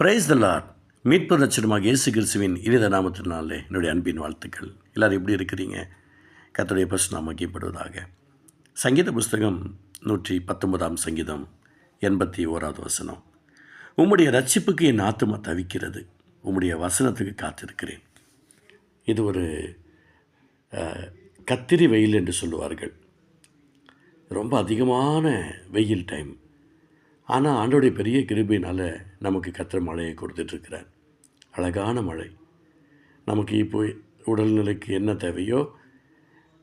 Praise the Lord மீட்பு நட்சத்திரமாக இயேசு கிறிஸ்துவின் இனித நாமத்தினாலே என்னுடைய அன்பின் வாழ்த்துக்கள். எல்லோரும் எப்படி இருக்கிறீங்க? கர்த்தருடைய பஸ் நாம் முக்கியப்படுவதாக சங்கீத புஸ்தகம் நூற்றி பத்தொன்பதாம் சங்கீதம் எண்பத்தி ஓராவது வசனம். உம்முடைய ரட்சிப்புக்கு என் ஆத்துமா தவிக்கிறது. உம்முடைய வசனத்துக்கு காத்திருக்கிறேன். இது ஒரு கத்திரி வெயில் என்று சொல்லுவார்கள். ரொம்ப அதிகமான வெயில் டைம் ஆனால் ஆண்டோடைய பெரிய கிருபினால் நமக்கு கத்திர மழையை கொடுத்துட்ருக்கிறார். அழகான மழை. நமக்கு இப்போ உடல்நிலைக்கு என்ன தேவையோ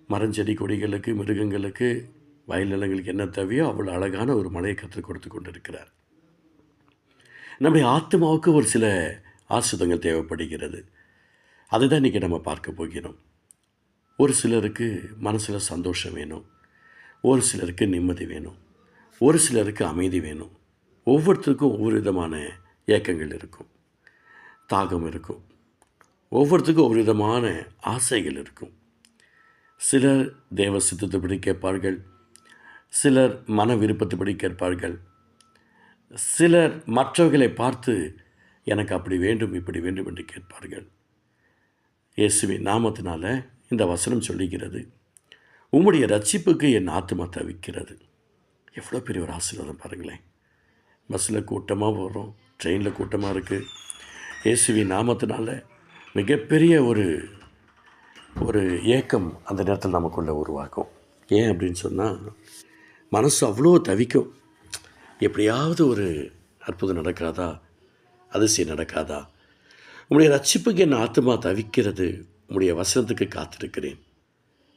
மரஞ்செடி கொடிகளுக்கு மிருகங்களுக்கு வயல் நிலங்களுக்கு என்ன தேவையோ அவ்வளோ அழகான ஒரு மழையை கற்றுக் கொடுத்து கொண்டிருக்கிறார். நம்முடைய ஆத்மாவுக்கு ஒரு சில ஆசிதங்கள் தேவைப்படுகிறது. அதுதான் இன்றைக்கி நம்ம பார்க்க போகிறோம். ஒரு சிலருக்கு மனசில் சந்தோஷம் வேணும். ஒரு சிலருக்கு நிம்மதி வேணும். ஒரு சிலருக்கு அமைதி வேணும். ஒவ்வொருத்தருக்கும் ஒவ்வொரு விதமான ஏக்கங்கள் இருக்கும். தாகம் இருக்கும். ஒவ்வொருத்தருக்கும் ஒவ்வொரு விதமான ஆசைகள் இருக்கும். சிலர் தேவ சித்தத்தைப்படி கேட்பார்கள். சிலர் மன விருப்பத்தைப்படி கேட்பார்கள். சிலர் மற்றவர்களை பார்த்து எனக்கு அப்படி வேண்டும் இப்படி வேண்டும் என்று கேட்பார்கள். இயேசுவி நாமத்தினால இந்த வசனம் சொல்லுகிறது. உம்முடைய ரட்சிப்புக்கு என் ஆத்மா தவிக்கிறது. எவ்வளோ பெரிய ஒரு ஆசீர்வாதம் பாருங்களேன். பஸ்ஸில் கூட்டமாக போகிறோம் ட்ரெயினில் கூட்டமாக இருக்குது ஏசுவி நாமத்தினால மிகப்பெரிய ஒரு ஒரு ஏக்கம் அந்த நேரத்தில் நமக்குள்ளே உருவாக்கும் ஏன் அப்படின்னு சொன்னால் மனசு அவ்வளோ தவிக்கும். எப்படியாவது ஒரு அற்புதம் நடக்காதா? அதிசயம் நடக்காதா? உங்களுடைய ரட்சிப்புக்கு என் ஆத்மா தவிக்கிறது உங்களுடைய வசனத்துக்கு காத்திருக்கிறேன்.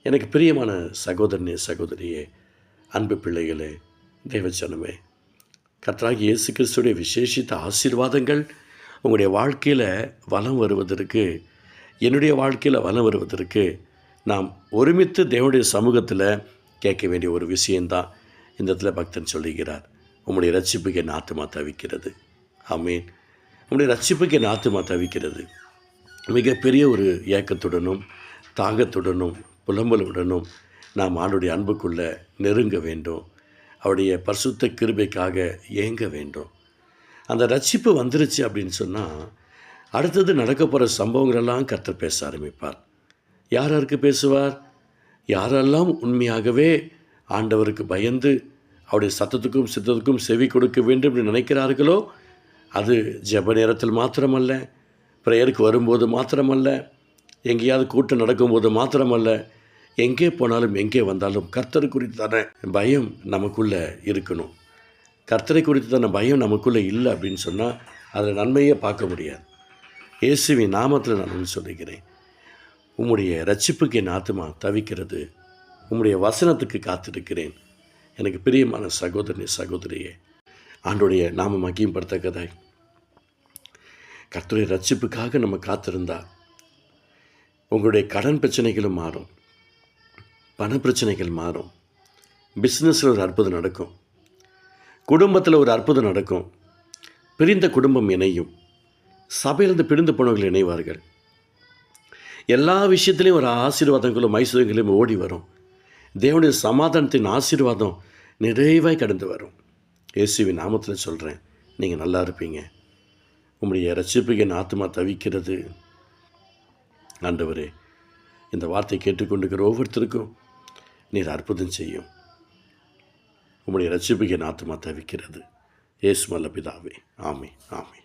எனக்கு பிரியமான சகோதரனே சகோதரியே அன்பு பிள்ளைகளே தேவச்சனமே கர்த்தராகி இயேசு கிறிஸ்துடைய விசேஷித்த ஆசீர்வாதங்கள் உங்களுடைய வாழ்க்கையில் வலம் வருவதற்கு என்னுடைய வாழ்க்கையில் வலம் வருவதற்கு நாம் ஒருமித்து தேவனுடைய சமூகத்தில் கேட்க வேண்டிய ஒரு விஷயந்தான் இந்த இடத்துல பக்தன் சொல்லுகிறார். உங்களுடைய ரட்சிப்புக்கு என் ஆத்துமா தவிக்கிறது. ஆமீன். உங்களுடைய ரட்சிப்புக்கு என் ஆத்துமா தவிக்கிறது. மிகப்பெரிய ஒரு ஏக்கத்துடனும் தாகத்துடனும் புலம்பலுடனும் நாம் ஆண்டுடைய அன்புக்குள்ளே நெருங்க வேண்டும். அவருடைய பரிசுத்த கிருபைக்காக ஏங்க வேண்டும்? அந்த ரட்சிப்பு வந்துருச்சு அப்படின்னு சொன்னால் அடுத்தது நடக்க போகிற சம்பவங்களெல்லாம் கர்த்தர் பேச ஆரம்பிப்பார். யார் யாருக்கு பேசுவார்? யாரெல்லாம் உண்மையாகவே ஆண்டவருக்கு பயந்து அவருடைய சத்தத்துக்கும் சித்தத்துக்கும் செவி கொடுக்க வேண்டும் என்று நினைக்கிறார்களோ அது ஜெப நேரத்தில் மாத்திரமல்ல ப்ரேயருக்கு வரும்போது மாத்திரமல்ல எங்கேயாவது கூட்டம் நடக்கும்போது மாத்திரமல்ல எங்கே போனாலும் எங்கே வந்தாலும் கர்த்தர் குறித்தான பயம் நமக்குள்ளே இருக்கணும். கர்த்தரை குறித்தான பயம் நமக்குள்ளே இல்லை அப்படின்னு சொன்னால் அதில் நன்மையே பார்க்க முடியாது. இயேசுவின் நாமத்தில் நான் சொல்லுகிறேன். உம்முடைய ரட்சிப்புக்கு என் ஆத்மா தவிக்கிறது. உம்முடைய வசனத்துக்கு காத்திருக்கிறேன். எனக்கு பிரியமான சகோதரனே சகோதரியே ஆண்டுடைய நாம மகியப்படுத்தக்கதாய் கர்த்தருடைய ரட்சிப்புக்காக நம்ம காத்திருந்தா உங்களுடைய கடன் பிரச்சனைகளும் மாறும். பண பிரச்சனைகள் மாறும். பிஸ்னஸில் ஒரு அற்புதம் நடக்கும். குடும்பத்தில் ஒரு அற்புதம் நடக்கும். பிரிந்த குடும்பம் இணையும். சபையிலிருந்து பிரிந்து போனவர்கள் இணைவார்கள். எல்லா விஷயத்துலேயும் ஒரு ஆசீர்வாதங்களும் ஐஸ்வர்யங்களும் ஓடி வரும். தேவனுடைய சமாதானத்தின் ஆசீர்வாதம் நிறைவாய் கடந்து வரும். இயேசுவி நாமத்தில் சொல்கிறேன் நீங்கள் நல்லா இருப்பீங்க. உங்களுடைய ரட்சிப்புக்கு என் ஆத்மா தவிக்கிறது. ஆண்டவரே இந்த வார்த்தை கேட்டுக்கொண்டிருக்கிற ஒவ்வொருத்தருக்கும் நீர் அற்புதம் செய்யும். உம்முடைய ரட்சிப்புக்கு நாத்துமா தவிக்கிறது. இயேசு பிதாவே ஆமே ஆமே